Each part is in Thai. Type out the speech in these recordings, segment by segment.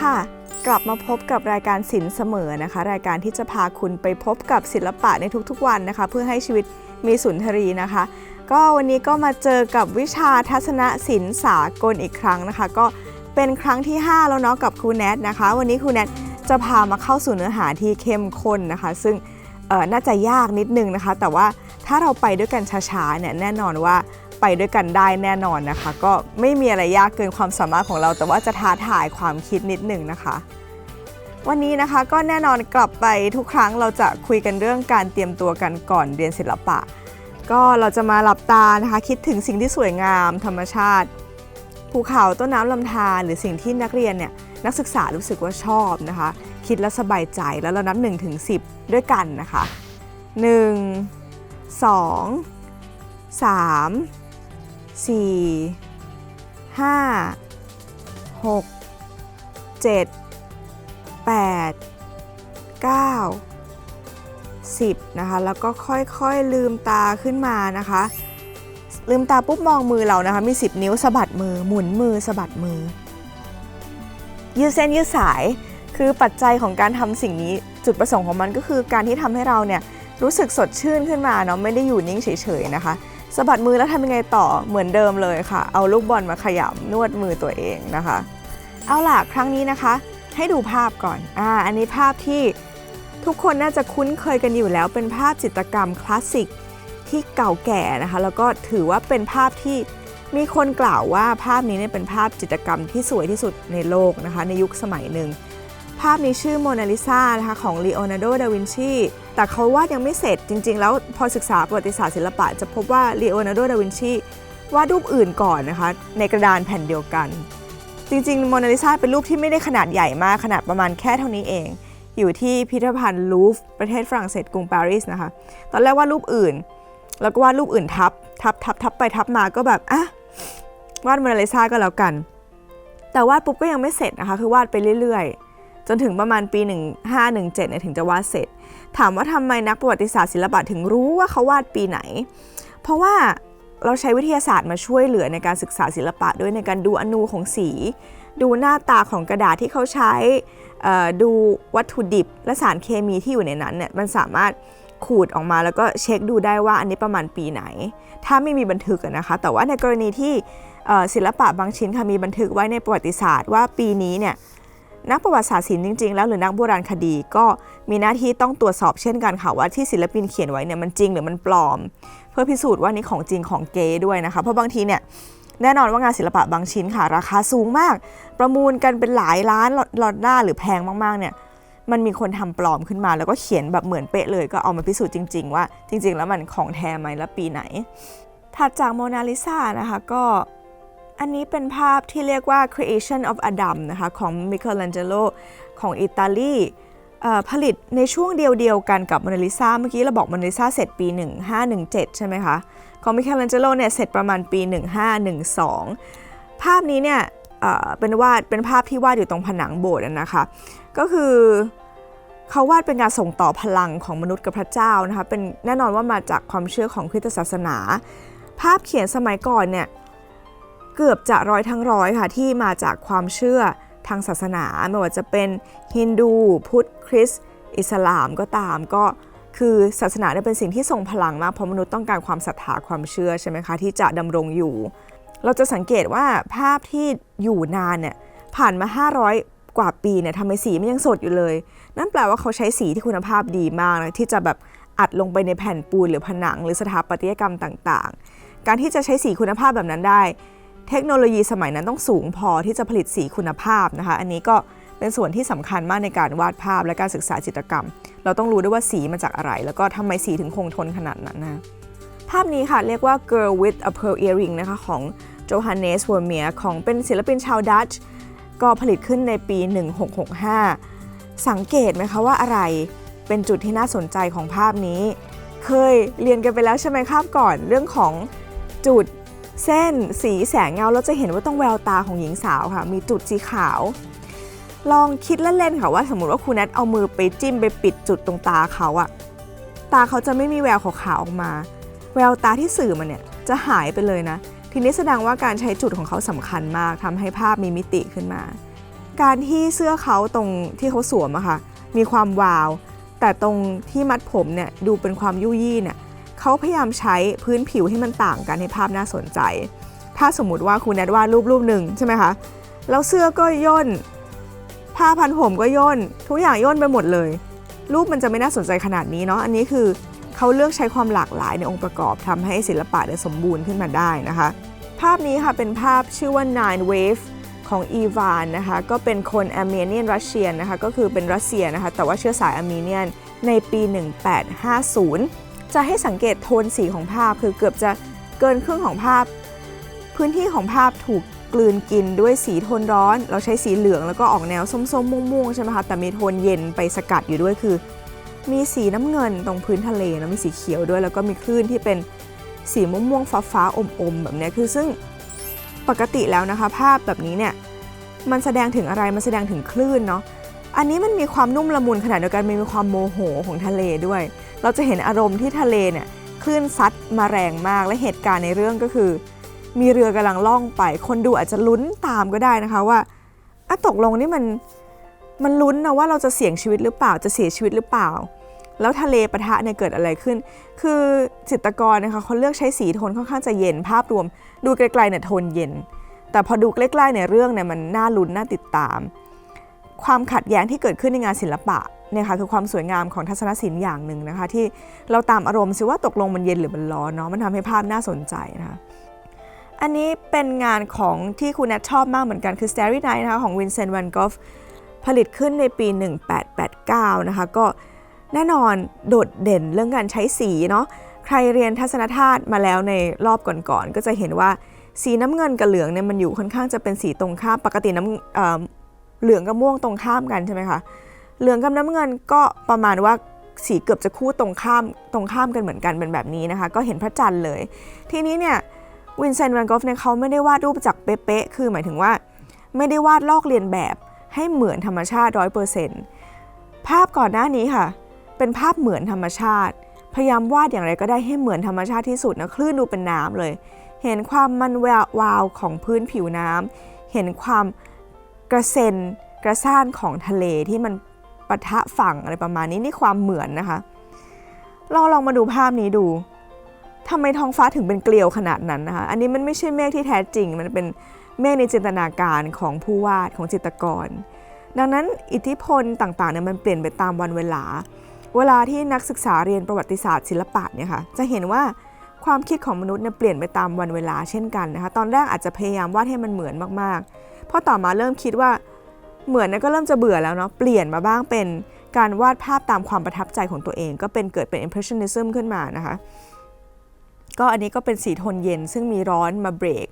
ค่ะ กลับมาพบกับรายการศิลป์เสมอนะคะ รายการที่จะพาคุณไปพบกับศิลปะในทุกๆวันนะคะ เพื่อให้ชีวิตมีสุนทรีนะคะ ก็วันนี้ก็มาเจอกับวิชาทัศนศิลป์สากลอีกครั้งนะคะ ก็เป็นครั้งที่ 5 แล้วเนาะกับครูแนทนะคะ วันนี้ครูแนทจะพามาเข้าสู่เนื้อหาที่เข้มข้นนะคะ ซึ่งน่าจะยากนิดนึงนะคะ แต่ว่าถ้าเราไปด้วยกันช้าๆเนี่ยแน่นอนว่า ไปด้วยกันได้แน่นอนนะคะ ก็ไม่มีอะไรยากเกินความสามารถของเรา แต่ว่าจะท้าทายความคิดนิดหนึ่งนะคะ วันนี้นะคะก็แน่นอนกลับไปทุกครั้งเราจะคุยกันเรื่องการเตรียมตัวกันก่อนเรียนศิลปะ ก็เราจะมาหลับตานะคะคิดถึงสิ่งที่สวยงาม ธรรมชาติภูเขาต้นน้ำลำธารหรือสิ่งที่นักเรียนเนี่ยนักศึกษารู้สึกว่าชอบนะคะ คิดแล้วสบายใจแล้วเรานับ1ถึง10 ด้วยกันนะคะ 1 2 3 4 5 6 7 8 9 10นะคะแล้วก็ค่อยๆลืมตาขึ้นมานะคะ ลืมตาปุ๊บมองมือเรานะคะมี 10 นิ้วสะบัดมือหมุนมือสะบัดมือ ยืดเส้นยืดสายคือปัจจัยของการทำสิ่งนี้จุดประสงค์ของมันก็คือการที่ทำให้เราเนี่ยรู้สึกสดชื่นขึ้นมาเนาะไม่ได้อยู่นิ่งเฉยๆนะคะ สะบัดมือแล้วทำยังไงต่อเหมือนเดิมเลยค่ะ เอาลูกบอลมาขยำนวดมือตัวเองนะคะ เอาล่ะครั้งนี้นะคะ ให้ดูภาพก่อนอ่าอันนี้ภาพที่ทุกคนน่าจะคุ้นเคยกันอยู่แล้ว เป็นภาพจิตรกรรมคลาสสิกที่เก่าแก่นะคะ แล้วก็ถือว่าเป็นภาพที่มีคนกล่าวว่าภาพนี้เนี่ยเป็นภาพจิตรกรรมที่สวยที่สุดในโลกนะคะ ในยุคสมัยหนึ่ง ภาพนี้ชื่อโมนาลิซานะคะของลีโอนาร์โด ดาวินชี แต่เขาวาดยังไม่เสร็จจริง ๆ แล้วพอศึกษาประวัติศาสตร์ศิลปะ จะพบว่าลีโอนาร์โด ดาวินชีวาดรูปอื่นก่อนนะคะ ในกระดานแผ่นเดียวกัน จริงๆโมนาลิซาเป็นรูปที่ไม่ได้ขนาดใหญ่มากขนาดประมาณแค่เท่านี้เอง อยู่ที่พิพิธภัณฑ์ลูฟประเทศฝรั่งเศสกรุงปารีสนะคะ ตอนแรกวาดรูปอื่น แล้วก็วาดรูปอื่นทับทับทับทับไปทับมาก็แบบอะวาดโมนาลิซาก็แล้วกัน แต่วาดปุ๊บก็ยังไม่เสร็จนะคะ คือวาดไปเรื่อยๆ จนถึงประมาณปี 1517เนี่ยถึงจะวาดเสร็จ ถามว่าทำไมนักประวัติศาสตร์ศิลปะถึงรู้ว่าเขาวาดปีไหน เพราะว่าเราใช้วิทยาศาสตร์มาช่วยเหลือในการศึกษาศิลปะด้วยในการดูอนูของสี ดูหน้าตาของกระดาษที่เขาใช้ดูวัตถุดิบและสารเคมีที่อยู่ในนั้นเนี่ยมันสามารถขูดออกมาแล้วก็เช็คดูได้ว่าอันนี้ประมาณปีไหน ถ้าไม่มีบันทึกนะคะ แต่ว่าในกรณีที่ศิลปะบางชิ้นค่ะมีบันทึกไว้ในประวัติศาสตร์ว่าปีนี้เนี่ย นักประวัติศาสตร์ศิลป์จริง ๆ แล้วหรือนักโบราณคดีก็มีหน้าที่ต้องตรวจสอบเช่นกันค่ะว่าที่ศิลปินเขียนไว้เนี่ยมันจริงหรือมันปลอม เพื่อพิสูจน์ว่านี่ของจริงของเก๊ด้วยนะคะเพราะบางทีเนี่ยแน่นอนว่างานศิลปะบางชิ้นค่ะ ราคาสูงมาก ประมูลกันเป็นหลายล้านลอตด้าหรือแพงมากๆเนี่ยมันมีคนทำปลอมขึ้นมา แล้วก็เขียนแบบเหมือนเป๊ะเลยก็เอามาพิสูจน์จริง ๆ ว่าจริง ๆ แล้วมันของแท้ไหมและปีไหนถัดจากโมนาลิซานะคะก็ อันนี้เป็นภาพที่เรียกว่า Creation of Adam นะคะของมิเคล a นเจโลของอิตาลีผลิตในช่วงเดียวๆกันกับโมนาลิซาเมื่อกี้เราบอกโมนาลิซาเสร็จปี 1517 ใช่ไหมคะ ของมิเคล a นเจโลเนี่ยเสร็จประมาณปี 1512 ภาพนี้เนี่ยเป็นวาดเป็นภาพที่วาดอยู่ตรงผนังโบสถ์นะคะ ก็คือเขาวาดเป็นการส่งต่อพลังของมนุษย์กับพระเจ้านะคะเป็นแน่นอนว่ามาจากความเชื่อของคริสตศาสนา ภาพเขียนสมัยก่อนเนี่ย เกือบจะร้อยทั้งร้อยค่ะ ที่มาจากความเชื่อทางศาสนาไม่ว่าจะเป็นฮินดู พุทธคริสต์อิสลามก็ตามก็คือศาสนาเนี่ยเป็นสิ่งที่ทรงพลังมากเพราะมนุษย์ต้องการความศรัทธาความเชื่อใช่ไหมคะที่จะดำรงอยู่ เราจะสังเกตว่าภาพที่อยู่นานเนี่ยผ่านมา 500 กว่าปีเนี่ยทำไมสีมันยังสดอยู่เลย นั่นแปลว่าเขาใช้สีที่คุณภาพดีมากนะที่จะแบบอัดลงไปในแผ่นปูนหรือผนัง หรือสถาปัตยกรรมต่างๆ การที่จะใช้สีคุณภาพแบบนั้นได้ เทคโนโลยีสมัยนั้นต้องสูงพอที่จะผลิตสีคุณภาพนะคะ อันนี้ก็เป็นส่วนที่สำคัญมากในการวาดภาพและการศึกษาจิตรกรรม เราต้องรู้ด้วยว่าสีมาจากอะไร แล้วก็ทำไมสีถึงคงทนขนาดนั้นนะภาพนี้ค่ะเรียกว่า Girl with a Pearl Earring นะคะของ Johannes Vermeer ของเป็นศิลปินชาวดัตช์ก็ผลิตขึ้นในปี 1665 สังเกตไหมคะว่าอะไรเป็นจุดที่น่าสนใจของภาพนี้ เคยเรียนกันไปแล้วใช่ไหมครับก่อนเรื่องของจุด เส้นสีแสงเงาเราจะเห็นว่าต้องแววตาของหญิงสาวค่ะ มีจุดสีขาว ลองคิดเล่นๆค่ะว่าสมมติว่าครูแนทเอามือไปจิ้มไปปิดจุดตรงตาเขาอะตาเขาจะไม่มีแววขาวๆออกมา แววตาที่สื่อมาเนี่ยจะหายไปเลยนะ ทีนี้แสดงว่าการใช้จุดของเขาสำคัญมากทำให้ภาพมีมิติขึ้นมา การที่เสื้อเขาตรงที่เขาสวมอะค่ะมีความวาว แต่ตรงที่มัดผมเนี่ยดูเป็นความยุ่ยยี่เนี่ย เขาพยายามใช้พื้นผิวให้มันต่างกันให้ภาพน่าสนใจ ถ้าสมมติว่าคุณแนทวาดรูปรูปหนึ่งใช่ไหมคะ แล้วเสื้อก็ย่น ผ้าพันผมก็ย่น ทุกอย่างย่นไปหมดเลย รูปมันจะไม่น่าสนใจขนาดนี้เนาะ อันนี้คือเขาเลือกใช้ความหลากหลายในองค์ประกอบทำให้ศิลปะเนี่ยสมบูรณ์ขึ้นมาได้นะคะ ภาพนี้ค่ะเป็นภาพชื่อว่า Nine Wave ของอีวานนะคะ ก็เป็นคนอาร์เมเนียนรัสเซียนนะคะ ก็คือเป็นรัสเซียนะคะ แต่ว่าเชื้อสายอาร์เมเนียนในปี 1850 จะให้สังเกตโทนสีของภาพคือเกือบจะเกินครึ่งของภาพ พื้นที่ของภาพถูกกลืนกินด้วยสีโทนร้อน เราใช้สีเหลืองแล้วก็ออกแนวส้มๆ ม่วงๆ ใช่ไหมคะ แต่มีโทนเย็นไปสกัดอยู่ด้วยคือ มีสีน้ำเงินตรงพื้นทะเลแล้วมีสีเขียวด้วย แล้วก็มีคลื่นที่เป็นสีม่วงๆฟ้าๆอมๆแบบนี้คือซึ่งปกติแล้วนะคะ ภาพแบบนี้เนี่ยมันแสดงถึงอะไรมันแสดงถึงคลื่นเนาะอันนี้มันมีความนุ่มละมุนขนาดเดียวกันมันมีความโมโหของทะเลด้วย เราจะเห็นอารมณ์ที่ทะเลเนี่ยคลื่นซัดมาแรงมากและเหตุการณ์ในเรื่องก็คือ มีเรือกำลังล่องไป คนดูอาจจะลุ้นตามก็ได้นะคะว่าอะตกลงนี่มันมันลุ้นนะว่าเราจะเสี่ยงชีวิตหรือเปล่าจะเสียชีวิตหรือเปล่า แล้วทะเลปะทะเนี่ยเกิดอะไรขึ้น คือจิตกรนะคะเขาเลือกใช้สีโทนค่อนข้างจะเย็นภาพรวม ดูไกลๆเนี่ยโทนเย็น แต่พอดูใกล้ๆในเรื่องเนี่ยมันน่าลุ้นน่าติดตาม ความขัดแย้งที่เกิดขึ้นในงานศิลปะเนี่ยค่ะคือความสวยงามของทัศนศิลป์อย่างหนึ่งนะคะ ที่เราตามอารมณ์ซิว่าตกลงมันเย็นหรือมันร้อนเนาะมันทำให้ภาพน่าสนใจนะคะอันนี้เป็นงานของที่คุณแนทชอบมากเหมือนกันคือ Starry Night นะคะของวินเซนต์วันกอฟผลิตขึ้นในปี 1889 นะคะ ก็แน่นอนโดดเด่นเรื่องการใช้สีเนาะใครเรียนทัศนธาตุมาแล้วในรอบก่อนๆ ก็จะเห็นว่าสีน้ำเงินกับเหลืองเนี่ยมันอยู่ค่อนข้างจะเป็นสีตรงข้ามปกติน้ำ เหลืองกับม่วงตรงข้ามกันใช่ไหมคะเหลืองกับน้ำเงินก็ประมาณว่าสีเกือบจะคู่ตรงข้ามตรงข้ามกันเหมือนกันเป็นแบบนี้นะคะ ก็เห็นพระจันทร์เลย ทีนี้เนี่ยวินเซนต์แวนกอฟเนี่ยเขาไม่ได้วาดรูปจากเป๊ะๆคือหมายถึงว่า ไม่ได้วาดลอกเลียนแบบให้เหมือนธรรมชาติ100%ภาพก่อนหน้านี้ค่ะ เป็นภาพเหมือนธรรมชาติ พยายามวาดอย่างไรก็ได้ให้เหมือนธรรมชาติที่สุดนะคลื่นดูเป็นน้ำเลย เห็นความมันแวววาวของพื้นผิวน้ำเห็นความ กระเซ็นกระซ่านของทะเลที่มันปะทะฝั่งอะไรประมาณนี้นี่ความเหมือนนะคะลองลองมาดูภาพนี้ดูทำไมท้องฟ้าถึงเป็นเกลียวขนาดนั้นนะคะ อันนี้มันไม่ใช่เมฆที่แท้จริง มันเป็นเมฆในจินตนาการของผู้วาดของจิตรกร ดังนั้นอิทธิพลต่างๆเนี่ยมันเปลี่ยนไปตามวันเวลา เวลาที่นักศึกษาเรียนประวัติศาสตร์ศิลปะเนี่ยค่ะ จะเห็นว่าความคิดของมนุษย์เนี่ยเปลี่ยนไปตามวันเวลาเช่นกันนะคะ ตอนแรกอาจจะพยายามวาดให้มันเหมือนมากๆ พอต่อมาเริ่มคิดว่า เหมือนนะก็เริ่มจะเบื่อแล้วเนาะเปลี่ยนมาบ้างเป็นการวาดภาพตามความประทับใจของตัวเอง ก็เป็นเกิดเป็น impressionism ขึ้นมานะคะ ก็อันนี้ก็เป็นสีโทนเย็น ซึ่งมีร้อนมาเบรก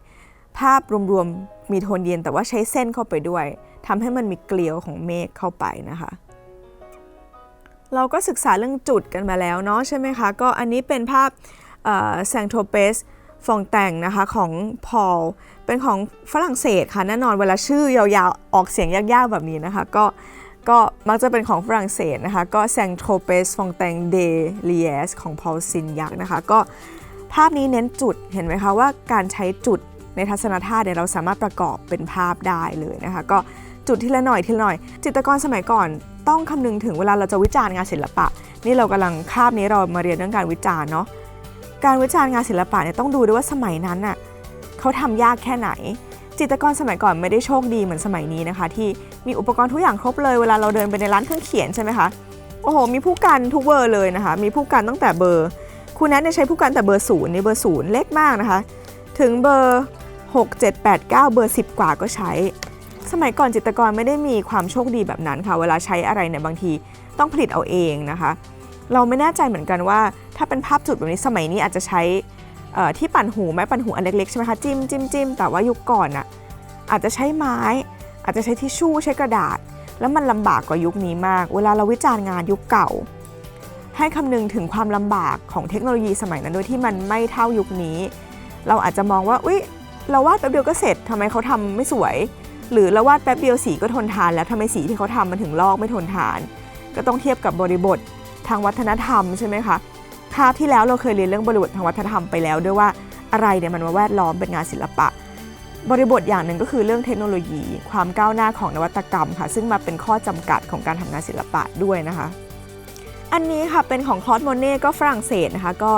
ภาพรวมๆมีโทนเย็นแต่ว่าใช้เส้นเข้าไปด้วยทำให้มันมีเกลียวของเมฆเข้าไปนะคะเราก็ศึกษาเรื่องจุดกันมาแล้วเนาะใช่ไหมคะ ก็อันนี้เป็นภาพแซงโทเปสฟองแต่งนะคะของพอล เป็นของฝรั่งเศสค่ะแน่นอนเวลาชื่อยาวๆ ออกเสียงยากๆแบบนี้นะคะ ก็ก็มักจะเป็นของฝรั่งเศสนะคะ ก็แซงโทเปสฟองแตงเดลีเอสของพอลซินยักนะคะ ก็ภาพนี้เน้นจุดเห็นไหมคะว่าการใช้จุดในทัศนธาตุเนี่ยเราสามารถประกอบเป็นภาพได้เลยนะคะ ก็จุดทีละหน่อยทีละหน่อย จิตรกรสมัยก่อนต้องคำนึงถึงเวลาเราจะวิจารณ์งานศิลปะ นี่เรากำลังคาบนี้เรามาเรียนเรื่องการวิจารณ์เนาะการวิจารณ์งานศิลปะเนี่ยต้องดูด้วยว่าสมัยนั้นน่ะ เขาทำยากแค่ไหน จิตรกรสมัยก่อนไม่ได้โชคดีเหมือนสมัยนี้นะคะ ที่มีอุปกรณ์ทุกอย่างครบเลยเวลาเราเดินไปในร้านเครื่องเขียนใช่ไหมคะโอ้โหมีผู้กันทุกเบอร์เลยนะคะ มีผู้กันตั้งแต่เบอร์คุณแนทเนี่ยใช้ผู้กันแต่เบอร์ศูนย์ในเบอร์ศูนย์เล็กมากนะคะ ถึงเบอร์ 6 7 8 9 เบอร์ 10 กว่าก็ใช้ สมัยก่อนจิตรกรไม่ได้มีความโชคดีแบบนั้นค่ะ เวลาใช้อะไรเนี่ยบางทีต้องผลิตเอาเองนะคะ เราไม่แน่ใจเหมือนกันว่า ถ้าเป็นภาพจุดแบบนี้สมัยนี้อาจจะใช้ ที่ปั่นหูไม้ปั่นหูอันเล็กๆใช่ไหมคะจิ้มจิ้มจิ้มแต่ว่ายุคก่อนน่ะอาจจะใช้ไม้ อาจจะใช้ทิชชู่ใช้กระดาษ แล้วมันลำบากกว่ายุคนี้มาก เวลาเราวิจารณ์งานยุคเก่า ให้คำนึงถึงความลำบากของเทคโนโลยีสมัยนั้นโดยที่มันไม่เท่ายุคนี้ เราอาจจะมองว่าอุ๊ยเราวาดแป๊บเดียวก็เสร็จทำไมเขาทำไม่สวย หรือเราวาดแป๊บเดียวสีก็ทนทาน แล้วทำไมสีที่เขาทำมันถึงลอกไม่ทนทาน ก็ต้องเทียบกับบริบททางวัฒนธรรมใช่ไหมคะ คาบที่แล้วเราเคยเรียนเรื่องบริบททางวัฒนธรรมไปแล้วด้วยว่าอะไรเนี่ยมันมาแวดล้อมเป็นงานศิลปะ บริบทอย่างหนึ่งก็คือเรื่องเทคโนโลยี ความก้าวหน้าของนวัตกรรมค่ะ ซึ่งมาเป็นข้อจำกัดของการทำงานศิลปะด้วยนะคะ อันนี้ค่ะเป็นของคลอสโมเน่ก็ฝรั่งเศสนะคะก็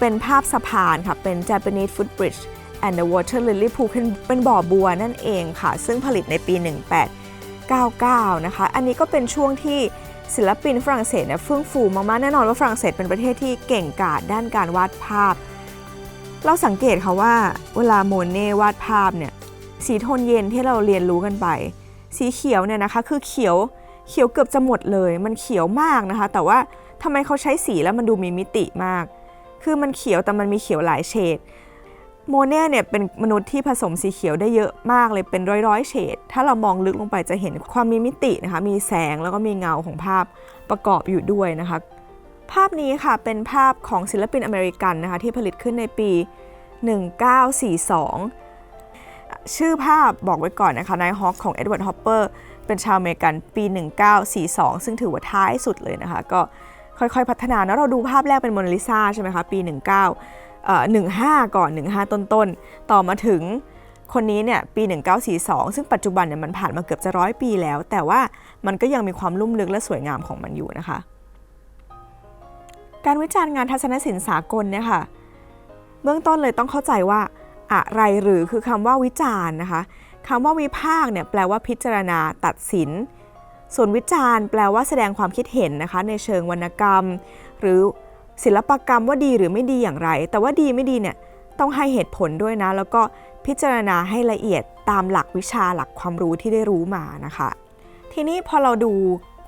เป็นภาพสะพานค่ะเป็น Japanese Footbridge and the Water Lily Pool เป็นบ่อบัวนั่นเองค่ะ ซึ่งผลิตในปี 1899 นะคะ อันนี้ก็เป็นช่วงที่ ศิลปินฝรั่งเศสเนี่ยเฟื่องฟูมากๆแน่นอนว่าฝรั่งเศสเป็นประเทศที่เก่งกาจด้านการวาดภาพ เราสังเกตค่ะว่าเวลาโมเน่วาดภาพเนี่ยสีโทนเย็นที่เราเรียนรู้กันไป สีเขียวเนี่ยนะคะคือเขียวเขียวเกือบจะหมดเลย มันเขียวมากนะคะ แต่ว่าทำไมเขาใช้สีแล้วมันดูมีมิติมาก คือมันเขียวแต่มันมีเขียวหลายเฉด โมเน่เนี่ยเป็นมนุษย์ที่ผสมสีเขียวได้เยอะมากเลยเป็นร้อยๆเฉด ถ้าเรามองลึกลงไปจะเห็นความมีมิตินะคะ มีแสงแล้วก็มีเงาของภาพประกอบอยู่ด้วยนะคะ ภาพนี้ค่ะเป็นภาพของศิลปินอเมริกันนะคะที่ผลิตขึ้นในปี 1942 ชื่อภาพบอกไว้ก่อนนะคะนายฮอคของเอ็ดเวิร์ดฮอปเปอร์เป็นชาวอเมริกันปี 1942 ซึ่งถือว่าท้ายสุดเลยนะคะ ก็ค่อยๆพัฒนาแล้วเราดูภาพแรกเป็นโมนาลิซาใช่ไหมคะปี 19 15 ก่อน 15 ต้นๆต่อมาถึงคนนี้เนี่ยปี 1942 ซึ่งปัจจุบันเนี่ยมันผ่านมาเกือบจะร้อยปีแล้ว แต่ว่ามันก็ยังมีความลุ่มลึกและสวยงามของมันอยู่นะคะ การวิจารณ์งานทัศนศิลป์สากลเนี่ยค่ะเบื้องต้นเลยต้องเข้าใจว่าอะไรหรือคือคำว่าวิจารณ์นะคะคำว่าวิพากษ์เนี่ยแปลว่าพิจารณาตัดสิน ส่วนวิจารณ์ แปลว่าแสดงความคิดเห็นนะคะ ในเชิงวรรณกรรม หรือ ศิลปกรรมว่าดีหรือไม่ดีอย่างไร แต่ว่าดีไม่ดีเนี่ยต้องให้เหตุผลด้วยนะ แล้วก็พิจารณาให้ละเอียดตามหลักวิชาหลักความรู้ที่ได้รู้มานะคะ ทีนี้พอเราดู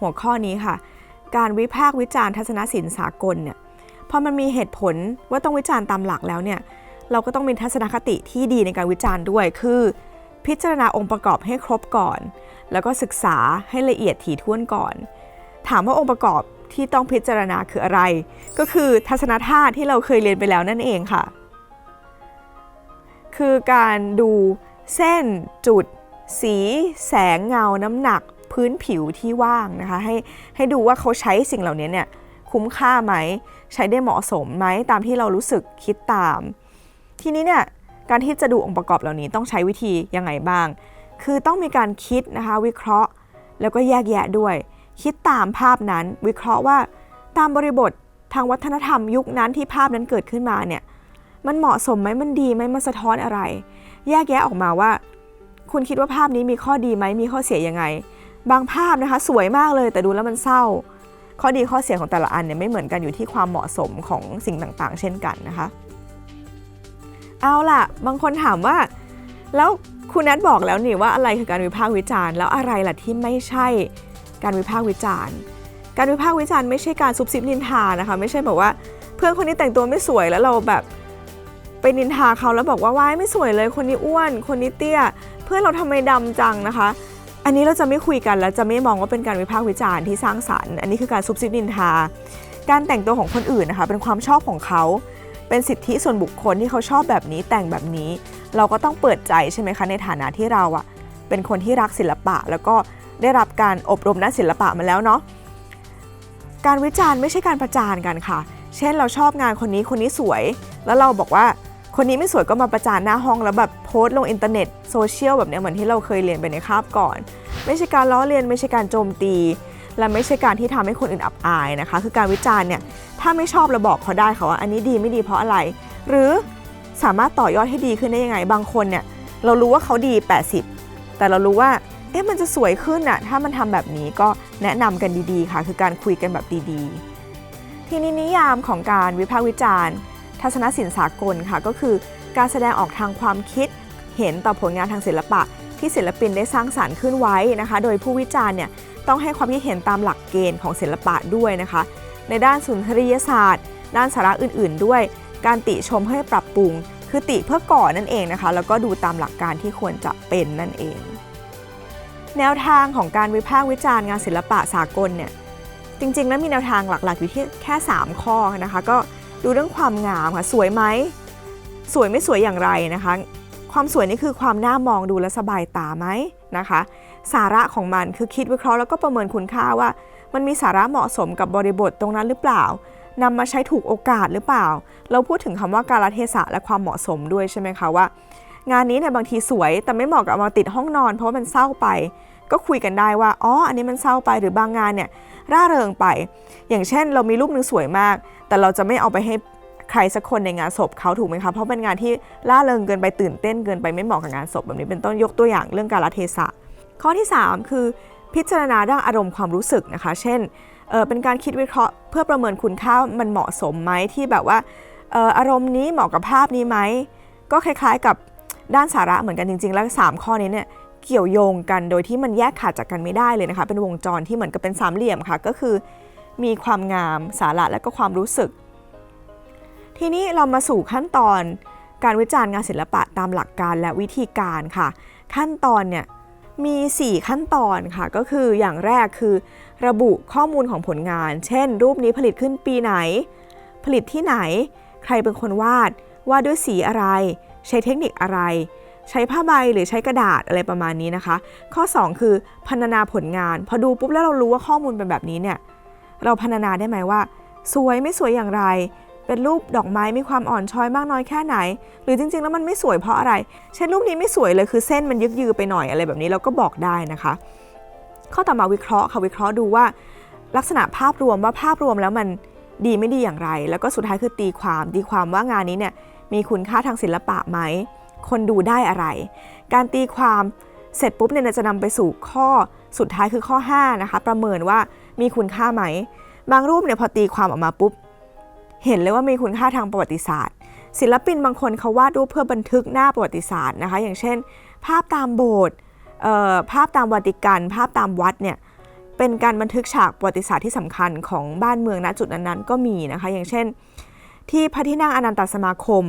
หัวข้อนี้ค่ะ การวิพากษ์วิจารณ์ทัศนศิลป์สากลเนี่ยพอมันมีเหตุผลว่าต้องวิจารณ์ตามหลักแล้วเนี่ยเราก็ต้องมีทัศนคติที่ดีในการวิจารณ์ด้วย คือ พิจารณาองค์ประกอบให้ครบก่อน แล้วก็ศึกษาให้ละเอียดถี่ถ้วนก่อน ถามว่าองค์ประกอบ ที่ต้องพิจารณาคืออะไร ก็คือทัศนธาตุที่เราเคยเรียนไปแล้วนั่นเองค่ะ คือการดูเส้นจุด สีแสงเงาน้ำหนักพื้นผิวที่ว่างนะคะให้ให้ดูว่าเขาใช้สิ่งเหล่านี้เนี่ยคุ้มค่าไหม ใช้ได้เหมาะสมไหมตามที่เรารู้สึกคิดตาม ทีนี้เนี่ยการที่จะดูองค์ประกอบเหล่านี้ต้องใช้วิธียังไงบ้าง คือต้องมีการคิดนะคะวิเคราะห์ แล้วก็แยกแยะด้วย คิดตามภาพนั้นวิเคราะห์ว่าตามบริบททางวัฒนธรรมยุคนั้นที่ภาพนั้นเกิดขึ้นมาเนี่ยมันเหมาะสมไหมมันดีไหมมันสะท้อนอะไร แยกแยะออกมาว่า คุณคิดว่าภาพนี้มีข้อดีไหมมีข้อเสียยังไง บางภาพนะคะสวยมากเลยแต่ดูแล้วมันเศร้า ข้อดีข้อเสียของแต่ละอันเนี่ยไม่เหมือนกันอยู่ที่ความเหมาะสมของสิ่งต่างๆ เช่นกันนะคะ เอาล่ะ บางคนถามว่า แล้วคุณนัทบอกแล้วนี่ว่าอะไรคือการวิพากษ์วิจารณ์แล้วอะไรล่ะที่ไม่ใช่ การวิพากษ์วิจารณ์ การวิพากษ์วิจารณ์ไม่ใช่การซุบซิบนินทานะคะ ไม่ใช่แบบว่าเพื่อนคนนี้แต่งตัวไม่สวยแล้วเราแบบไปนินทาเขาแล้วบอกว่าว้ายไม่สวยเลยคนนี้อ้วน คนนี้เตี้ย เพื่อนเราทำไมดำจังนะคะ อันนี้เราจะไม่คุยกันและจะไม่มองว่าเป็นการวิพากษ์วิจารณ์ที่สร้างสรรค์ อันนี้คือการซุบซิบนินทา การแต่งตัวของคนอื่นนะคะ เป็นความชอบของเขา เป็นสิทธิส่วนบุคคลที่เขาชอบแบบนี้แต่งแบบนี้ เราก็ต้องเปิดใจใช่ไหมคะในฐานะที่เราอะเป็นคนที่รักศิลปะ แล้วก็ ได้รับการอบรมด้านศิลปะมาแล้วเนาะการวิจารณ์ไม่ใช่การประจานกันค่ะ เช่นเราชอบงานคนนี้คนนี้สวย แล้วเราบอกว่าคนนี้ไม่สวยก็มาประจานหน้าห้องแล้วแบบโพสต์ลงอินเทอร์เน็ตโซเชียลแบบเนี้ยเหมือนที่เราเคยเรียนไปในคาบก่อน ไม่ใช่การล้อเลียนไม่ใช่การโจมตี และไม่ใช่การที่ทำให้คนอื่นอับอายนะคะ คือการวิจารณ์เนี่ยถ้าไม่ชอบเราบอกเขาได้ค่ะว่าอันนี้ดีไม่ดีเพราะอะไร หรือสามารถต่อยอดให้ดีขึ้นได้ยังไงบางคนเนี่ยเรารู้ว่าเขาดี 80 แต่เรารู้ว่า เอ๊ะมันจะสวยขึ้นอะถ้ามันทำแบบนี้ก็แนะนำกันดีๆค่ะ คือการคุยกันแบบดีๆ ทีนี้นิยามของการวิพากษ์วิจารณ์ ทัศนศิลป์สากลค่ะก็คือ การแสดงออกทางความคิด เห็นต่อผลงานทางศิลปะ ที่ศิลปินได้สร้างสารรค์ขึ้นไว้นะคะ โดยผู้วิจารณ์เนี่ยต้องให้ความคิดเห็นตามหลักเกณฑ์ของศิลปะด้วยนะคะ ในด้านสุนทรียศาสตร์ ด้านสาระอื่นๆ ด้วย การติชมให้ปรับปรุง คือติเพื่อก่อนนั่นเองนะคะ แล้วก็ดูตามหลักการที่ควรจะเป็นนั่นเอง แนวทางของการวิพากษ์วิจารณ์งานศิลปะสากลเนี่ยจริงๆแล้วมีแนวทางหลักๆอยู่ที่แค่ 3 ข้อนะคะก็ดูเรื่องความงามค่ะสวยไหมสวยไม่สวยอย่างไรนะคะ ความสวยนี่คือความน่ามองดูและสบายตาไหมนะคะ สาระของมันคือคิดวิเคราะห์แล้วก็ประเมินคุณค่าว่า มันมีสาระเหมาะสมกับบริบทตรงนั้นหรือเปล่านำมาใช้ถูกโอกาสหรือเปล่า เราพูดถึงคำว่าการลเทศะและความเหมาะสมด้วยใช่ไหมคะว่า งานนี้เนี่ยบางทีสวยแต่ไม่เหมาะกับเอามาติดห้องนอน เพราะมันเศร้าไป ก็คุยกันได้ว่าอ๋ออันนี้มันเศร้าไปหรือบางงานเนี่ยร่าเริงไป อย่างเช่น เรามีรูปหนึ่งสวยมาก แต่เราจะไม่เอาไปให้ใครสักคนในงานศพเขาถูกไหมคะเพราะเป็นงานที่ล่าเริงเกินไปตื่นเต้นเกินไปไม่เหมาะกับงานศพแบบนี้เป็นต้นยกตัวอย่างเรื่องการละเทศะ ข้อที่ 3 คือพิจารณาด้านอารมณ์ความรู้สึกนะคะ เช่นเเป็นการคิดวิเคราะห์ เพื่อประเมินคุณค่ามันเหมาะสมไหมที่แบบว่าอออารมณ์นี้เหมาะกับภาพนี้ไหมก็คล้ายๆกับ ด้านสาระเหมือนกันจริง ๆ แล้ว 3 ข้อนี้เนี่ยเกี่ยวโยงกันโดยที่มันแยกขาดจากกันไม่ได้เลยนะคะ เป็นวงจรที่เหมือนกับเป็นสามเหลี่ยมค่ะ ก็คือ มีความงามสาระและก็ความรู้สึก ทีนี้เรามาสู่ขั้นตอนการวิจารณ์งานศิลปะตามหลักการและวิธีการค่ะ ขั้นตอนเนี่ยมี 4 ขั้นตอนค่ะ ก็คืออย่างแรกคือ ระบุข้อมูลของผลงาน เช่น รูปนี้ผลิตขึ้นปีไหน ผลิตที่ไหน ใครเป็นคนวาดวาดด้วยสีอะไร ใช้เทคนิคอะไร ใช้ผ้าใบหรือใช้กระดาษอะไรประมาณนี้นะคะ ข้อ 2 คือพรรณนาผลงาน พอดูปุ๊บแล้วเรารู้ว่าข้อมูลเป็นแบบนี้เนี่ยเราพรรณนาได้ไหมว่า สวยไม่สวยอย่างไร เป็นรูปดอกไม้มีความอ่อนช้อยมากน้อยแค่ไหน หรือจริง ๆ แล้วมันไม่สวยเพราะอะไร เช่นรูปนี้ไม่สวยเลยคือเส้นมันยึกยือไปหน่อยอะไรแบบนี้เราก็บอกได้นะคะ ข้อต่อมาวิเคราะห์ค่ะวิเคราะห์ดูว่า ลักษณะภาพรวมว่าภาพรวมแล้วมันดีไม่ดีอย่างไร แล้วก็สุดท้ายคือตีความตีความว่างานนี้เนี่ย มีคุณค่าทางศิลปะไหม คนดูได้อะไร การตีความเสร็จปุ๊บเนี่ยจะนำไปสู่ข้อสุดท้ายคือข้อ5นะคะประเมินว่ามีคุณค่าไหม บางรูปเนี่ยพอตีความออกมาปุ๊บ เห็นเลยว่ามีคุณค่าทางประวัติศาสตร์ ศิลปินบางคนเขาวาดรูปเพื่อบันทึกหน้าประวัติศาสตร์นะคะ อย่างเช่น ภาพตามโบสถ์ภาพตามวัติกันภาพตามวัดเนี่ยเป็นการบันทึกฉากประวัติศาสตร์ที่สำคัญของบ้านเมืองณจุดนั้นๆก็มีนะคะ อย่างเช่น ที่พระที่นั่งอนันตสมาคม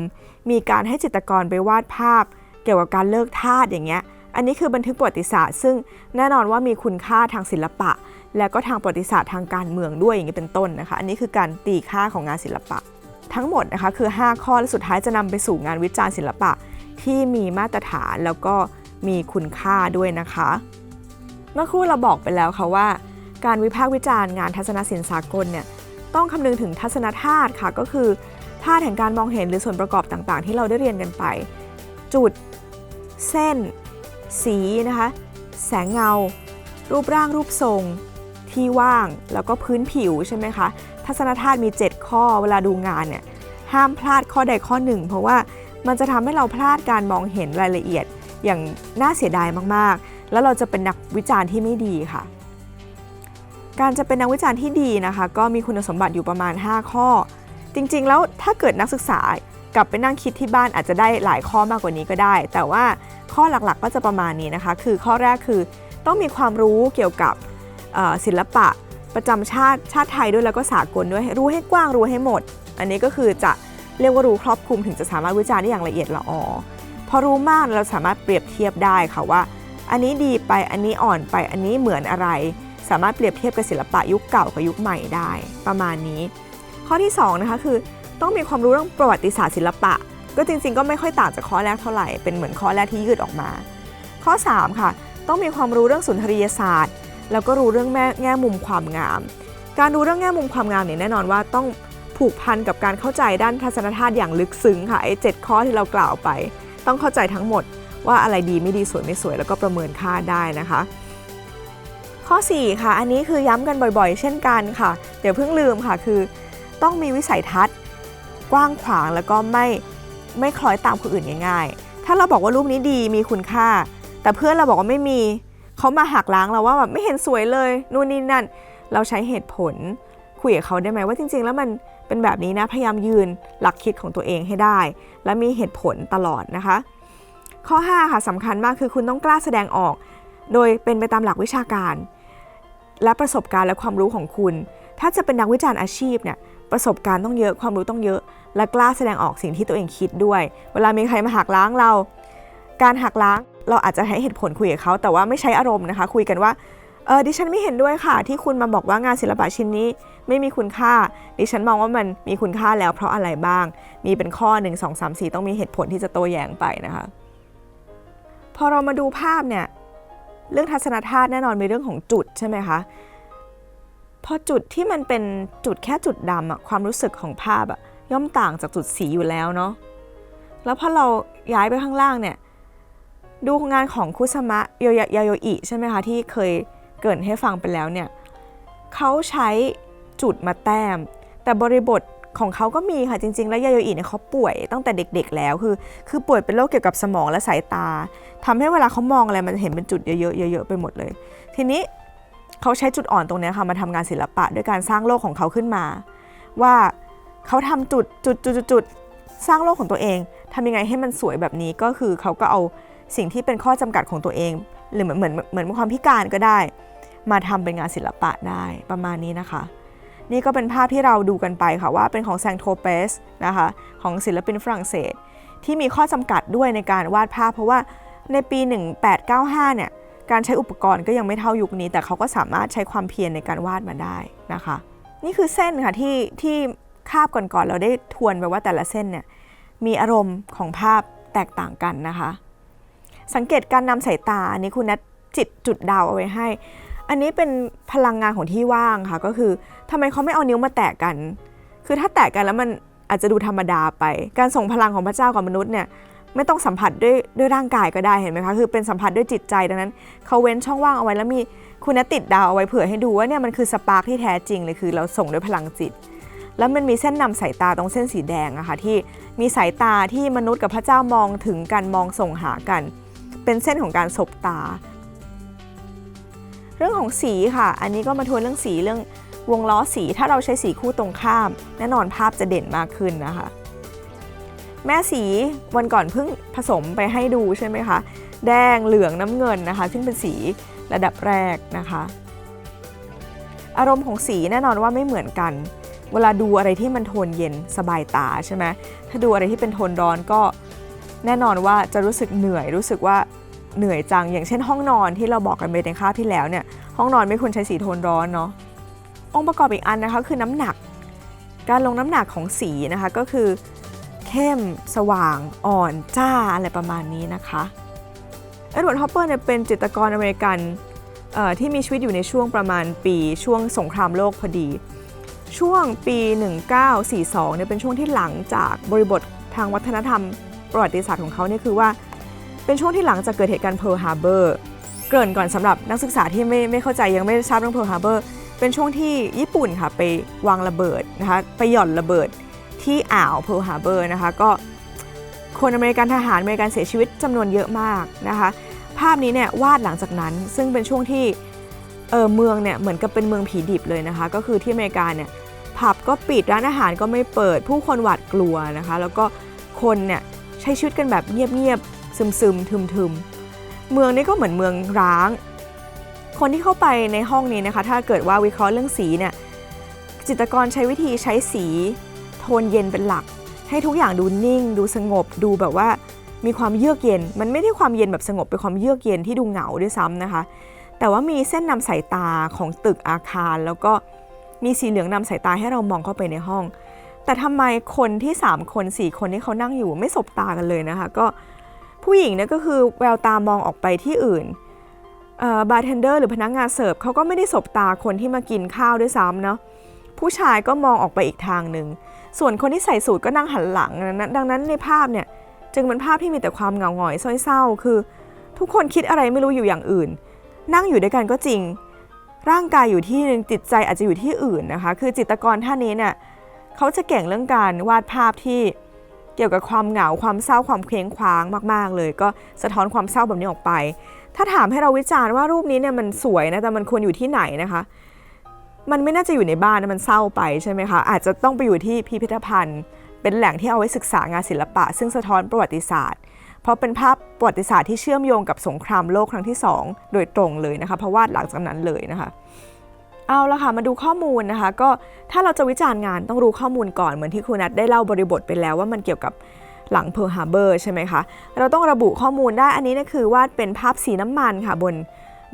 มีการให้จิตรกรไปวาดภาพ เกี่ยวกับการเลิกทาสอย่างเงี้ย อันนี้คือบันทึกประวัติศาสตร์ ซึ่งแน่นอนว่ามีคุณค่าทางศิลปะ และก็ทางประวัติศาสตร์ทางการเมืองด้วยอย่างนี้เป็นต้นนะคะ อันนี้คือการตีค่าของงานศิลปะ ทั้งหมดนะคะคือ 5 ข้อและสุดท้ายจะนำไปสู่งานวิจารณ์ศิลปะ ที่มีมาตรฐานแล้วก็มีคุณค่าด้วยนะคะ เมื่อครู่เราบอกไปแล้วค่ะว่า การวิพากษ์วิจารณ์งานทัศนศิลป์สากลเนี่ย ต้องคำนึงถึงทัศนธาตุค่ะก็คือธาตุแห่งการมองเห็นหรือส่วนประกอบต่างๆ ที่เราได้เรียนกันไป จุด เส้น สีนะคะ แสงเงา รูปร่างรูปทรง ที่ว่างแล้วก็พื้นผิวใช่ไหมคะทัศนธาตุมี 7 ข้อเวลาดูงานเนี่ยห้ามพลาดข้อใดข้อหนึ่ง เพราะว่ามันจะทำให้เราพลาดการมองเห็นรายละเอียดอย่างน่าเสียดายมากๆ แล้วเราจะเป็นนักวิจารณ์ที่ไม่ดีค่ะ การจะเป็นนักวิจารณ์ที่ดีนะคะ ก็มีคุณสมบัติอยู่ประมาณ 5 ข้อ จริงๆ แล้วถ้าเกิดนักศึกษากลับไปนั่งคิดที่บ้านอาจจะได้หลายข้อมากกว่านี้ก็ได้ แต่ว่าข้อหลักๆก็จะประมาณนี้นะคะ คือข้อแรกคือต้องมีความรู้เกี่ยวกับศิลปะประจำชาติชาติไทยด้วยแล้วก็สากลด้วยรู้ให้กว้างรู้ให้หมด อันนี้ก็คือจะเรียกว่ารู้ครอบคลุมถึงจะสามารถวิจารณ์ได้อย่างละเอียดละออพอรู้มากเราสามารถเปรียบเทียบได้ค่ะว่า อันนี้ดีไปอันนี้อ่อนไปอันนี้เหมือนอะไร สามารถเปรียบเทียบกับศิลปะยุคเก่ากับยุคใหม่ได้ ประมาณนี้ ข้อที่สองนะคะคือต้องมีความรู้เรื่องประวัติศาสตร์ศิลปะ ก็จริงๆ ก็ไม่ค่อยต่างจากข้อแรกเท่าไหร่เป็นเหมือนข้อแรกที่ยืดออกมา ข้อ 3 ค่ะ ต้องมีความรู้เรื่องสุนทรียศาสตร์ แล้วก็รู้เรื่องแแง่มุมความงาม การรู้เรื่องแง่มุมความงามเนี่ยแน่นอนว่าต้องผูกพันกับการเข้าใจด้านทัศนธาตุอย่างลึกซึ้งค่ะไอ้เจ็ดข้อที่เรากล่าวไป ต้องเข้าใจทั้งหมดว่าอะไรดีไม่ดีสวยไม่สวยแล้วก็ประเมินค่าได้นะคะ ข้อ 4 ค่ะ อันนี้คือย้ำกันบ่อยๆ เช่นกันค่ะเดี๋ยวเพิ่งลืมค่ะคือ ต้องมีวิสัยทัศน์ กว้างขวางแล้วก็ไม่ไม่คล้อยตามคนอื่นง่าย ๆ ถ้าเราบอกว่ารูปนี้ดีมีคุณค่า แต่เพื่อนเราบอกว่าไม่มีเขามาหักล้างเราว่าแบบไม่เห็นสวยเลยนู่นนี่นั่น เราใช้เหตุผลคุยกับเขาได้ไหมว่าจริง ๆ แล้วมันเป็นแบบนี้นะพยายามยืนหลักคิดของตัวเองให้ได้ และมีเหตุผลตลอดนะคะ ข้อ 5 ค่ะสำคัญมากคือคุณต้องกล้าแสดงออก โดยเป็นไปตามหลักวิชาการ และประสบการณ์และความรู้ของคุณ ถ้าจะเป็นนักวิจารณ์อาชีพเนี่ยประสบการณ์ต้องเยอะความรู้ต้องเยอะ และกล้าแสดงออกสิ่งที่ตัวเองคิดด้วย เวลามีใครมาหักล้างเรา การหักล้างเราอาจจะให้เหตุผลคุยกับเขา แต่ว่าไม่ใช้อารมณ์นะคะ คุยกันว่าเออดิฉันไม่เห็นด้วยค่ะ ที่คุณมาบอกว่างานศิลปะชิ้นนี้ ไม่มีคุณค่า ดิฉันมองว่ามันมีคุณค่าแล้วเพราะอะไรบ้าง มีเป็นข้อ 1 2 3 4 ต้องมีเหตุผลที่จะโต้แย้งไปนะคะ พอเรามาดูภาพเนี่ย เรื่องทัศนธาตุแน่นอนมีเรื่องของจุดใช่ไหมคะพอจุดที่มันเป็นจุดแค่จุดดำอะความรู้สึกของภาพอะย่อมต่างจากจุดสีอยู่แล้วเนาะแล้วพอเราย้ายไปข้างล่างเนี่ยดูงานของคุสมะโยยาโยอิใช่ไหมคะที่เคยเกรินให้ฟังไปแล้วเนี่ยเขาใช้จุดมาแต้ม แต่บริบท ของเขาก็มีค่ะจริง ๆ แล้วยาโยอิเนี่ยเขาป่วยตั้งแต่เด็ก ๆ แล้วคือ คือป่วยเป็นโรคเกี่ยวกับสมองและสายตาทำให้เวลาเขามองอะไรมันเห็นเป็นจุดเยอะๆเยอะๆไปหมดเลย ทีนี้เขาใช้จุดอ่อนตรงนี้ค่ะมาทำงานศิลปะด้วยการสร้างโลกของเขาขึ้นมา ว่าเขาทำจุดจุดจุดจุดจุดสร้างโลกของตัวเองทำยังไงให้มันสวยแบบนี้ก็คือเขาก็เอาสิ่งที่เป็นข้อจำกัดของตัวเอง หรือเหมือนเหมือนเหมือนความพิการก็ได้ มาทำเป็นงานศิลปะได้ประมาณนี้นะคะ นี่ก็เป็นภาพที่เราดูกันไปค่ะว่าเป็นของแซงโทเปสนะคะของศิลปินฝรั่งเศส ที่มีข้อจำกัดด้วยในการวาดภาพ เพราะว่าในปี 1895 เนี่ยการใช้อุปกรณ์ก็ยังไม่เท่ายุคนี้ แต่เขาก็สามารถใช้ความเพียรในการวาดมาได้นะคะ นี่คือเส้นค่ะที่ที่คาบก่อนๆเราได้ทวนไปว่าแต่ละเส้นเนี่ยมีอารมณ์ของภาพแตกต่างกันนะคะ สังเกตการนำสายตาอันนี้คุณนัทจิตจุดดาวเอาไว้ให้ อันนี้เป็นพลังงานของที่ว่างค่ะ ก็คือทำไมเขาไม่เอานิ้วมาแตะกัน คือถ้าแตะกันแล้วมันอาจจะดูธรรมดาไป การส่งพลังของพระเจ้ากับมนุษย์เนี่ยไม่ต้องสัมผัสด้วยด้วยร่างกายก็ได้เห็นไหมคะ คือเป็นสัมผัสด้วยจิตใจดังนั้นเขาเว้นช่องว่างเอาไว้แล้วมีคุณนติดดาวเอาไว้เผื่อให้ดูว่าเนี่ยมันคือสปาร์คที่แท้จริงเลยคือเราส่งด้วยพลังจิต แล้วมันมีเส้นนำสายตาตรงเส้นสีแดงอะค่ะที่มีสายตาที่มนุษย์กับพระเจ้ามองถึงกันมองส่งหากัน เป็นเส้นของการสบตา เรื่องของสีค่ะ อันนี้ก็มาทวนเรื่องสีเรื่องวงล้อสีถ้าเราใช้สีคู่ตรงข้าม แน่นอนภาพจะเด่นมากขึ้นนะคะ แม่สีวันก่อนเพิ่งผสมไปให้ดูใช่ไหมคะ แดงเหลืองน้ำเงินนะคะ ซึ่งเป็นสีระดับแรกนะคะ อารมณ์ของสีแน่นอนว่าไม่เหมือนกัน เวลาดูอะไรที่มันโทนเย็นสบายตาใช่ไหมถ้าดูอะไรที่เป็นโทนร้อนก็แน่นอนว่าจะรู้สึกเหนื่อยรู้สึกว่า เหนื่อยจัง อย่างเช่นห้องนอนที่เราบอกกันไปในคาบที่แล้วเนี่ยห้องนอนไม่ควรใช้สีโทนร้อนเนาะองค์ประกอบอีกอันนะคะคือน้ำหนัก การลงน้ำหนักของสีนะคะก็คือ เข้ม สว่าง อ่อนจ้าอะไรประมาณนี้นะคะเอ็ดเวิร์ดฮอปเปอร์เนี่ยเป็นจิตรกรอเมริกันเอ่อที่มีชีวิตอยู่ในช่วงประมาณปีช่วงสงครามโลกพอดี ช่วงปี 1942เนี่ยเป็นช่วงที่หลังจากบริบททางวัฒนธรรมประวัติศาสตร์ของเขาเนี่ยคือว่า เป็นช่วงที่หลังจากเกิดเหตุการณ์เพิร์ลฮาร์เบอร์เกริ่นก่อนสำหรับนักศึกษาที่ไม่ไม่เข้าใจยังไม่ทราบเรื่องเพิร์ลฮาร์เบอร์เป็นช่วงที่ญี่ปุ่นค่ะไปวางระเบิดนะคะไปหย่อนระเบิดที่อ่าวเพิร์ลฮาร์เบอร์นะคะก็คนอเมริกันทหารอเมริกันเสียชีวิตจำนวนเยอะมากนะคะ ภาพนี้เนี่ยวาดหลังจากนั้น ซึ่งเป็นช่วงที่เออเมืองเนี่ยเหมือนกับเป็นเมืองผีดิบเลยนะคะ ก็คือที่อเมริกาเนี่ยผับก็ปิดร้านอาหารก็ไม่เปิดผู้คนหวาดกลัวนะคะ แล้วก็คนเนี่ยใช้ชีวิตกันแบบเงียบ ๆซึมๆทึมๆเมืองนี้ก็เหมือนเมืองร้าง คนที่เข้าไปในห้องนี้นะคะ ถ้าเกิดว่าวิเคราะห์เรื่องสีเนี่ยจิตรกรใช้วิธีใช้สีโทนเย็นเป็นหลัก ให้ทุกอย่างดูนิ่ง ดูสงบ ดูแบบว่ามีความเยือกเย็น มันไม่ได้ความเย็นแบบสงบเป็นความเยือกเย็นที่ดูเหงาด้วยซ้ำนะคะ แต่ว่ามีเส้นนำสายตาของตึกอาคาร แล้วก็มีสีเหลืองนำสายตาให้เรามองเข้าไปในห้อง แต่ทำไมคนที่ 3 คน 4 คนที่เขานั่งอยู่ไม่สบตากันเลยนะคะ ก็ ผู้หญิงเนี่ยก็คือแววตามองออกไปที่อื่นบาร์เทนเดอร์หรือพนักงานเสิร์ฟเขาก็ไม่ได้สบตาคนที่มากินข้าวด้วยซ้ำเนาะผู้ชายก็มองออกไปอีกทางหนึ่ง ส่วนคนที่ใส่สูทก็นั่งหันหลังนะดังนั้นในภาพเนี่ยจึงเป็นภาพที่มีแต่ความเหงาหงอยเศร้าๆคือ ทุกคนคิดอะไรไม่รู้อยู่อย่างอื่น นั่งอยู่ด้วยกันก็จริง ร่างกายอยู่ที่หนึ่งจิตใจอาจจะอยู่ที่อื่นนะคะ คือจิตรกรท่านนี้เนี่ยเขาจะเก่งเรื่องการวาดภาพที่ เกี่ยวกับความเหงาความเศร้าความเคว้งคว้างมาก ๆ เลย ก็สะท้อนความเศร้าแบบนี้ออกไป ถ้าถามให้เราวิจารณ์ว่ารูปนี้เนี่ยมันสวยนะแต่มันควรอยู่ที่ไหนนะคะ มันไม่น่าจะอยู่ในบ้านนะมันเศร้าไปใช่ไหมคะอาจจะต้องไปอยู่ที่พิพิธภัณฑ์ เป็นแหล่งที่เอาไว้ศึกษางานศิลปะ ซึ่งสะท้อนประวัติศาสตร์ เพราะเป็นภาพประวัติศาสตร์ที่เชื่อมโยงกับสงครามโลกครั้งที่ 2 โดยตรงเลยนะคะเพราะวาดหลังจากนั้นเลยนะคะ เอาละค่ะมาดูข้อมูลนะคะ ก็ถ้าเราจะวิจารณ์งานต้องรู้ข้อมูลก่อนเหมือนที่ครูนัทได้เล่าบริบทไปแล้วว่ามันเกี่ยวกับหลังเพิร์ฮา b เบอร์ใช่ไหมคะ เราต้องระบุข้อมูลได้อันนี้นะคือวาดเป็นภาพสีน้ำมันค่ะบน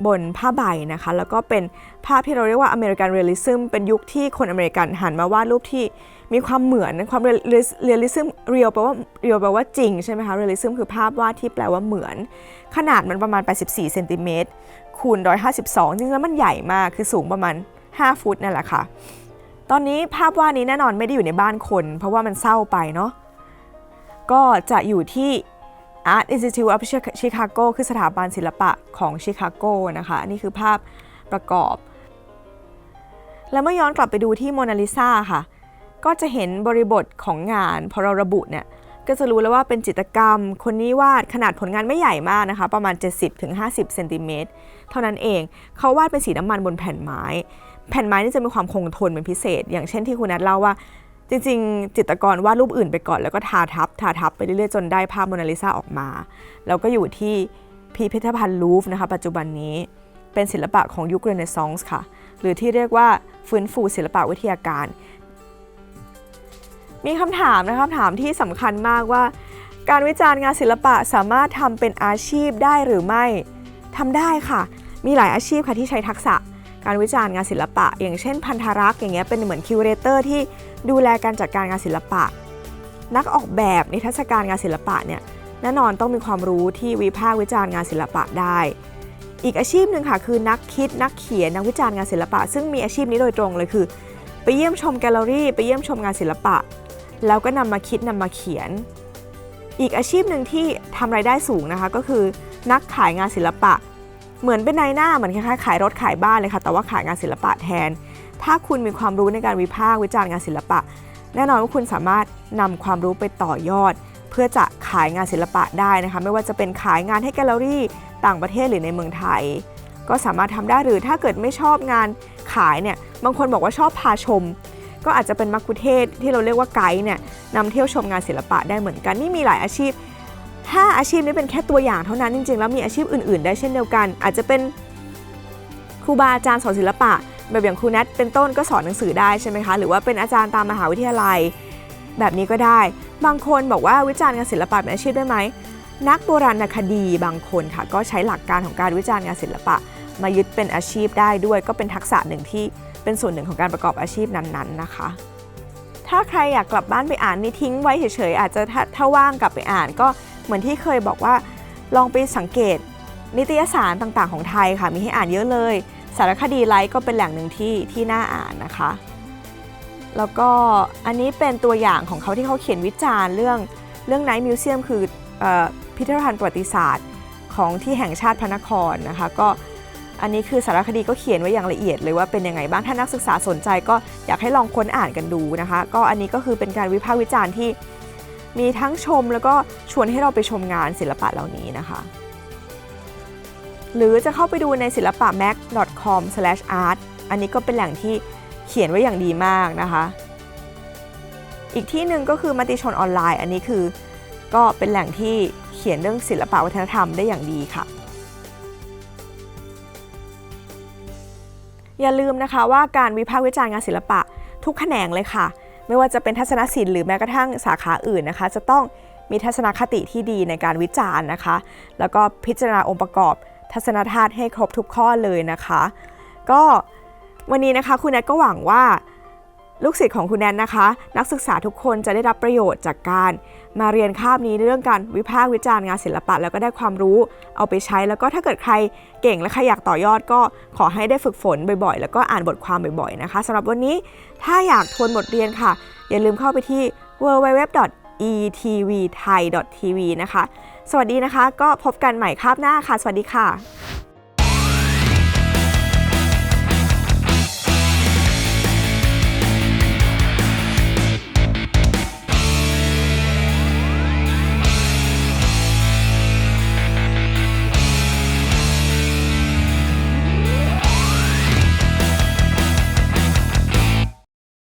บนผ้าใบนะคะ แล้วก็เป็นภาพที่เราเรียกว่าอเมริกันเรียลลิซึมเป็นยุคที่คนอเมริกันหันมาวาดรูปที่มีความเหมือนความเรียลลิซึมเรียลแปลว่าเรียลแปลว่าจริงใช่ไหมคะเรียลลิซึมคือภาพวาดที่แปลว่าเหมือน ขนาดมันประมาณ 84เซนติเมตรคูณ 152 จริงๆแล้วมันใหญ่มากคือสูงประมาณ 5 ฟุตนั่นแหละค่ะ ตอนนี้ภาพวาดนี้แน่นอนไม่ได้อยู่ในบ้านคน เพราะว่ามันเศร้าไปเนาะก็จะอยู่ที่ Art Institute of Chicago คือสถาบันศิลปะของชิคาโกนะคะอันนี่คือภาพประกอบ แล้วเมื่อย้อนกลับไปดูที่โมนาลิซาค่ะ ก็จะเห็นบริบทของงานพอเราระบุเนี่ยก็จะรู้แล้วว่าเป็นจิตรกรรม คนนี้วาดขนาดผลงานไม่ใหญ่มากนะคะ ประมาณ 70-50เซนติเมตรเท่านั้นเองเขาวาดเป็นสีน้ำมันบนแผ่นไม้ แผ่นไม้นี่จะมีความคงทนเป็นพิเศษ อย่างเช่นที่คุณนัทเล่าว่า จริงๆ จิตรกรวาดรูปอื่นไปก่อนแล้วก็ทาทับ ทาทับไปเรื่อยๆ จนได้ภาพโมนาลิซาออกมา แล้วก็อยู่ที่พิพิธภัณฑ์ลูฟ์นะคะ ปัจจุบันนี้เป็นศิลปะของยุคเรเนซองส์ค่ะ หรือที่เรียกว่าฟื้นฟูศิลปะวิทยาการ มีคำถามนะคะคำถามที่สำคัญมากว่า การวิจารณ์งานศิลปะสามารถทำเป็นอาชีพได้หรือไม่ทำได้ค่ะ มีหลายอาชีพค่ะที่ใช้ทักษะ การวิจารณ์งานศิลปะ อย่างเช่นพันธรักษ์อย่างเงี้ยเป็นเหมือนคิวเรเตอร์ที่ดูแลการจัดการงานศิลปะ นักออกแบบนิทรรศการงานศิลปะเนี่ยแน่นอนต้องมีความรู้ที่วิพากษ์วิจารณ์งานศิลปะได้ อีกอาชีพหนึ่งค่ะคือนักคิดนักเขียนนักวิจารณ์งานศิลปะ ซึ่งมีอาชีพนี้โดยตรงเลยคือ ไปเยี่ยมชมแกลเลอรี่ ไปเยี่ยมชมงานศิลปะ แล้วก็นำมาคิดนำมาเขียน อีกอาชีพหนึ่งที่ทำรายได้สูงนะคะก็คือ นักขายงานศิลปะ เหมือนเป็นนายหน้าเหมือนคล้ายๆขายรถขายบ้านเลยค่ะ แต่ว่าขายงานศิลปะแทน ถ้าคุณมีความรู้ในการวิพากษ์วิจารณ์งานศิลปะ แน่นอนว่าคุณสามารถนำความรู้ไปต่อยอด เพื่อจะขายงานศิลปะได้นะคะ ไม่ว่าจะเป็นขายงานให้แกลเลอรี่ต่างประเทศหรือในเมืองไทย ก็สามารถทำได้หรือถ้าเกิดไม่ชอบงานขายเนี่ยบางคนบอกว่าชอบพาชม ก็อาจจะเป็นมักคุเทศที่เราเรียกว่าไกด์เนี่ยนำเที่ยวชมงานศิลปะได้เหมือนกันนี่มีหลายอาชีพ 5อาชีพนี้เป็นแค่ตัวอย่างเท่านั้นจริงๆ แล้วมีอาชีพอื่น ๆ ได้เช่นเดียวกัน อาจจะเป็นครูบาอาจารย์สอนศิลปะ แบบอย่างครูแนทเป็นต้นก็สอนหนังสือได้ใช่ไหมคะ หรือว่าเป็นอาจารย์ตามมหาวิทยาลัย แบบนี้ก็ได้ บางคนบอกว่าวิจารณ์งานศิลปะเป็นอาชีพได้ไหมนักโบราณคดีบางคนค่ะ ก็ใช้หลักการของการวิจารณ์งานศิลปะ มายึดเป็นอาชีพได้ด้วย ก็เป็นทักษะหนึ่งที่เป็นส่วนหนึ่งของการประกอบอาชีพนั้นๆนะคะ ถ้าใครอยากกลับบ้านไปอ่านนี่ทิ้งไว้เฉยๆอาจจะถถ้าว่างกลับไปอ่านก็ เหมือนที่เคยบอกว่าลองไปสังเกต นิตยสารต่างๆ ของไทยค่ะ มีให้อ่านเยอะเลย สารคดีไลฟ์ก็เป็นแหล่งหนึ่งที่ที่น่าอ่านนะคะ แล้วก็อันนี้เป็นตัวอย่างของเขาที่เขาเขียนวิจารณ์เรื่องเรื่องไนท์มิวเซียมคือเออพิพิธภัณฑ์ประวัติศาสตร์ของที่แห่งชาติพระนครนะคะ ก็อันนี้คือสารคดีก็เขียนไว้อย่างละเอียดเลยว่าเป็นยังไงบ้างถ้านักศึกษาสนใจก็อยากให้ลองค้นอ่านกันดูนะคะ ก็อันนี้ก็คือเป็นการวิพากษ์วิจารณ์ที่ มีทั้งชมแล้วก็ชวนให้เราไปชมงานศิลปะเหล่านี้นะคะ หรือจะเข้าไปดูในศิลปะ mac.com/art อันนี้ก็เป็นแหล่งที่เขียนไว้อย่างดีมากนะคะ อีกที่หนึ่งก็คือมติชนออนไลน์ อันนี้คือก็เป็นแหล่งที่เขียนเรื่องศิลปะวัฒนธรรมได้อย่างดีค่ะ อย่าลืมนะคะว่าการวิพากษ์วิจารณ์งานศิลปะทุกแขนงเลยค่ะ ไม่ว่าจะเป็นทัศนศิลป์หรือแม้กระทั่งสาขาอื่นนะคะ จะต้องมีทัศนคติที่ดีในการวิจารณ์นะคะ แล้วก็พิจารณาองค์ประกอบ ทัศนธาตุให้ครบทุกข้อเลยนะคะ ก็วันนี้นะคะคุณแอดก็หวังว่า ลูกศิษย์ของคุณแนทนะคะ นักศึกษาทุกคนจะได้รับประโยชน์จากการ มาเรียนคาบนี้เรื่องการวิพากษ์วิจารณ์งานศิลปะ แล้วก็ได้ความรู้เอาไปใช้ แล้วก็ถ้าเกิดใครเก่งและใครอยากต่อยอดก็ขอให้ได้ฝึกฝนบ่อยๆ แล้วก็อ่านบทความบ่อยๆนะคะสำหรับวันนี้ถ้าอยากทวนบทเรียนค่ะ อย่าลืมเข้าไปที่ www.etvthai.tv นะคะ สวัสดีนะคะ ก็พบกันใหม่คาบหน้าค่ะ สวัสดีค่ะ